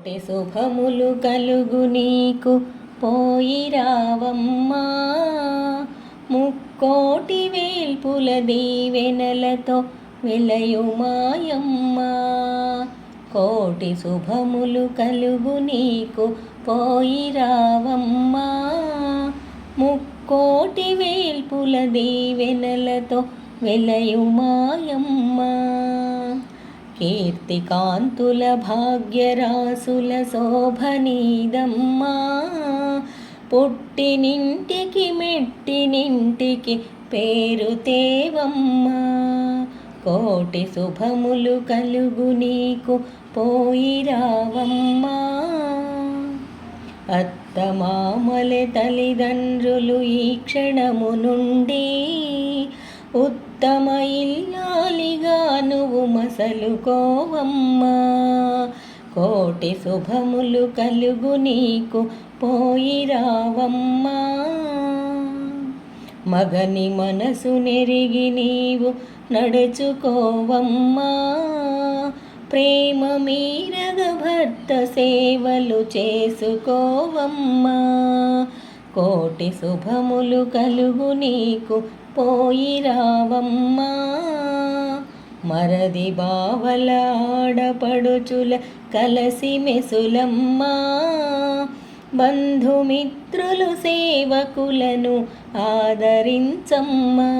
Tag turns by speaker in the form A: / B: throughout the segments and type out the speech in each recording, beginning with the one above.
A: కోటి శుభములు కలుగు నీకు. పోయి రావమ్మా. ముక్కోటి వేల్పుల దీవెనలతో వెలయుమాయమ్మా కోటి శుభములు కలుగు నీకు. పోయి రావమ్మా. ముక్కోటి వేల్పుల దీవెనలతో వెలయుమాయమ్మా కీర్తికాంతుల భాగ్యరాసుల శోభనీదమ్మా. పుట్టినింటికి మెట్టినింటికి పేరు తేవమ్మా. కోటి శుభములు కలుగు నీకు పోయి రావమ్మా. అత్తమామలె తల్లిదండ్రులు ఈ క్షణము నుండి ఉత్తమ ఇల్లాలిగా నువ్వు మసలుకోవమ్మా. కోటి శుభములు కలుగు నీకు పోయి రావమ్మా మగని మనసు నెరిగి నీవు నడుచుకోవమ్మా. ప్రేమ మీరగ భర్త సేవలు చేసుకోవమ్మా. కోటి శుభములు కలుగు నీకు. పోయి రావమ్మా. మరది బావల ఆడపడుచుల కలసి మెసులమ్మా. బంధుమిత్రులు సేవకులను ఆదరించమ్మా.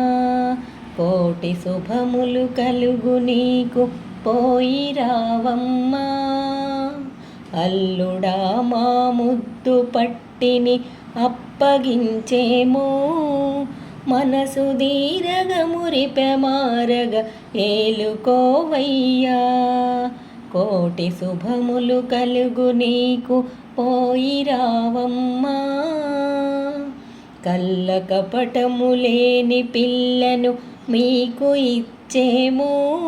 A: కోటి శుభములు కలుగు నీకు. పోయి రావమ్మా. అల్లుడా మా ముద్దు పట్టిని అప్పగించేమో. మనసు దీరగ మురిపెమారగ ఏలుకోవయ్యా. కోటి శుభములు కలుగు నీకు పోయి రావమ్మా. కళ్ళ కపటము లేని పిల్లను మీకు ఇచ్చేమో.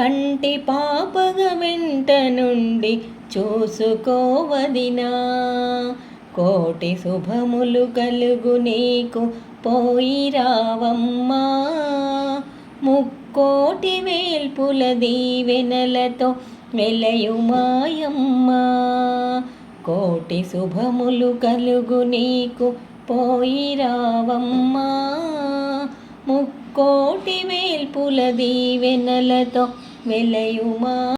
A: కంటి పాపగ వెంట నుండి చూసుకోవదినా. కోటి శుభములు కలుగు నీకు పోయి రావమ్మా. ముక్కోటి వేల్పుల దీవెనలతో వెలయుమాయమ్మా కోటి శుభములు కలుగు నీకు పోయి రావమ్మా. ముక్కోటి వేల్పుల దీవెనలతో மெல்லையுமா?